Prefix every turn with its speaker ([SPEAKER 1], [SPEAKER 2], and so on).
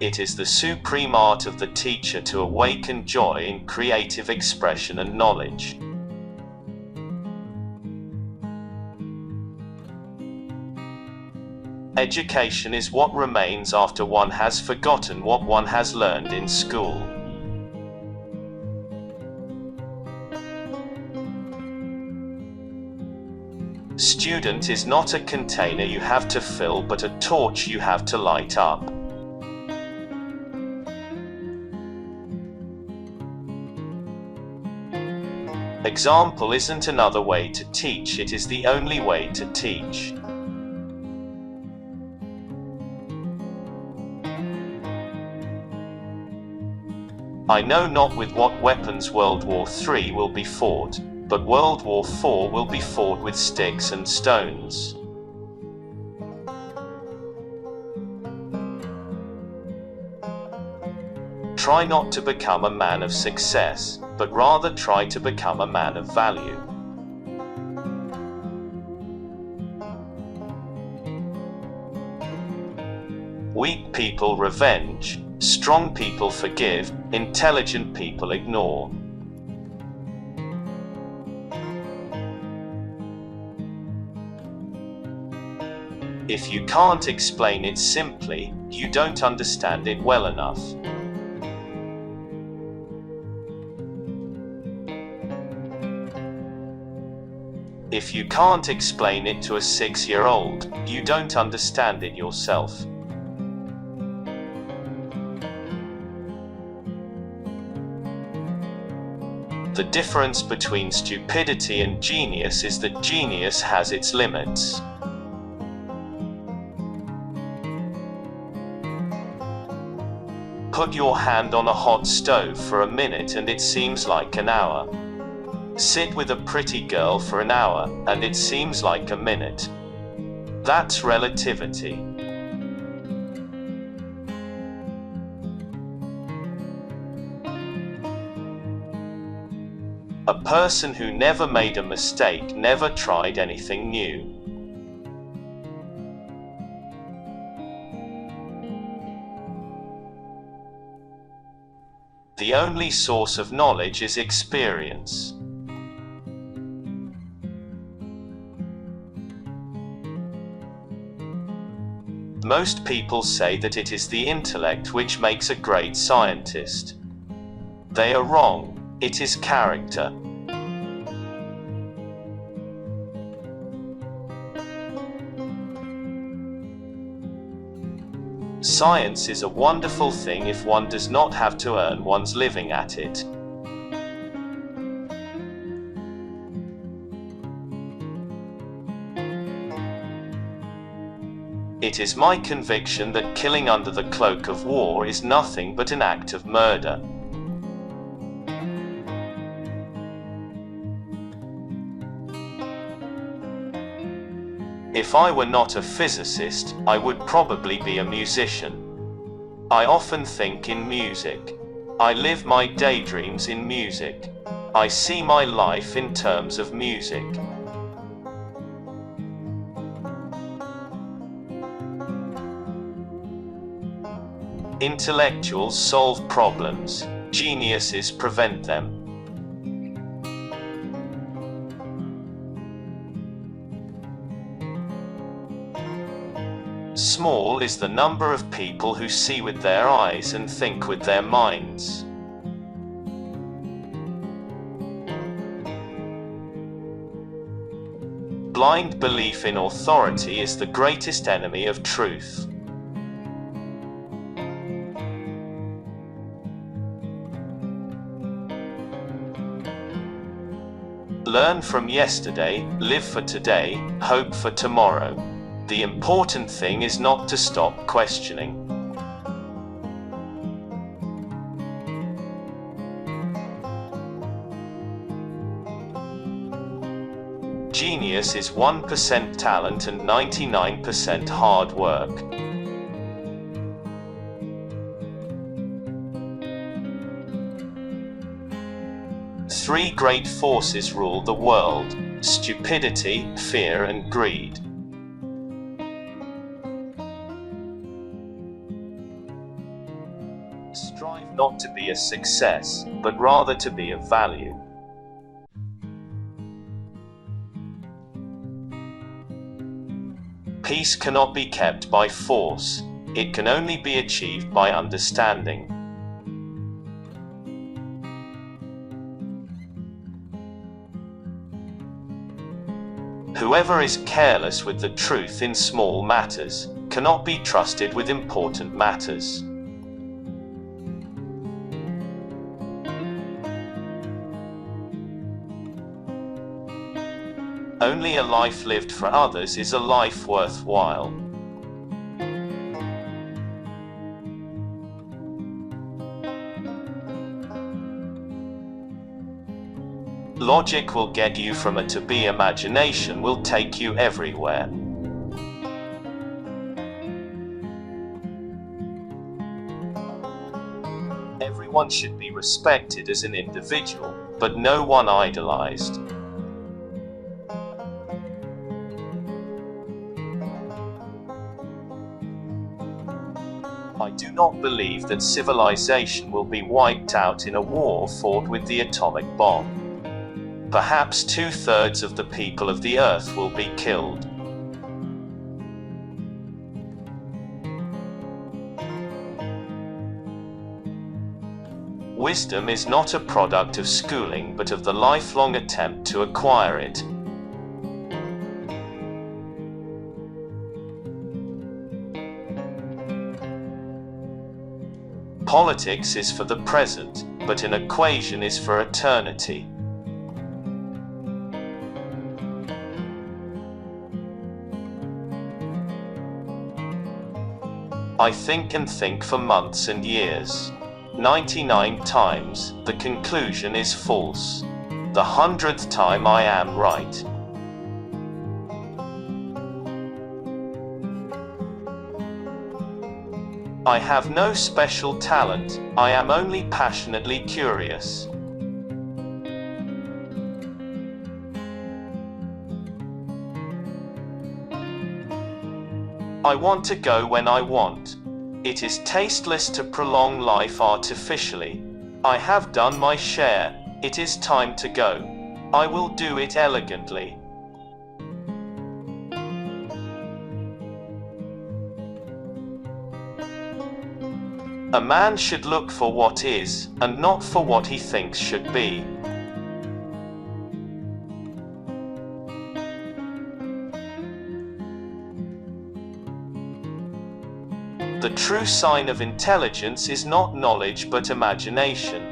[SPEAKER 1] It is the supreme art of the teacher to awaken joy in creative expression and knowledge. Education is what remains after one has forgotten what one has learned in school. Student is not a container you have to fill but a torch you have to light up. Example isn't another way to teach, it is the only way to teach. I know not with what weapons World War III will be fought, but World War IV will be fought with sticks and stones. Try not to become a man of success, but rather try to become a man of value. Weak people revenge, strong people forgive, intelligent people ignore. If you can't explain it simply, you don't understand it well enough. If you can't explain it to a six year old, you don't understand it yourself. The difference between stupidity and genius is that genius has its limits. Put your hand on a hot stove for a minute and it seems like an hour. Sit with a pretty girl for an hour and it seems like a minute. That's relativity. A person who never made a mistake never tried anything new. The only source of knowledge is experience. Most people say that it is the intellect which makes a great scientist. They are wrong, it is character. Science is a wonderful thing if one does not have to earn one's living at it. It is my conviction that killing under the cloak of war is nothing but an act of murder. If I were not a physicist, I would probably be a musician. I often think in music. I live my daydreams in music. I see my life in terms of music. Intellectuals solve problems, geniuses prevent them. Small is the number of people who see with their eyes and think with their minds. Blind belief in authority is the greatest enemy of truth. Learn from yesterday, live for today, hope for tomorrow. The important thing is not to stop questioning. Genius is 1% talent and 99% hard work. Three great forces rule the world stupidity, fear, and greed. Strive not to be a success, but rather to be of value. Peace cannot be kept by force, it can only be achieved by understanding. Whoever is careless with the truth in small matters cannot be trusted with important matters. Only a life lived for others is a life worthwhile. Logic will get you from a to be imagination will take you everywhere. Everyone should be respected as an individual, but no one idolized. I do not believe that civilization will be wiped out in a war fought with the atomic bomb. Perhaps two thirds of the people of the earth will be killed. Wisdom is not a product of schooling but of the lifelong attempt to acquire it. Politics is for the present, but an equation is for eternity. I think and think for months and years. 99 times, the conclusion is false. The hundredth time I am right. I have no special talent, I am only passionately curious. I want to go when I want. It is tasteless to prolong life artificially. I have done my share, it is time to go. I will do it elegantly. A man should look for what is, and not for what he thinks should be. True sign of intelligence is not knowledge but imagination.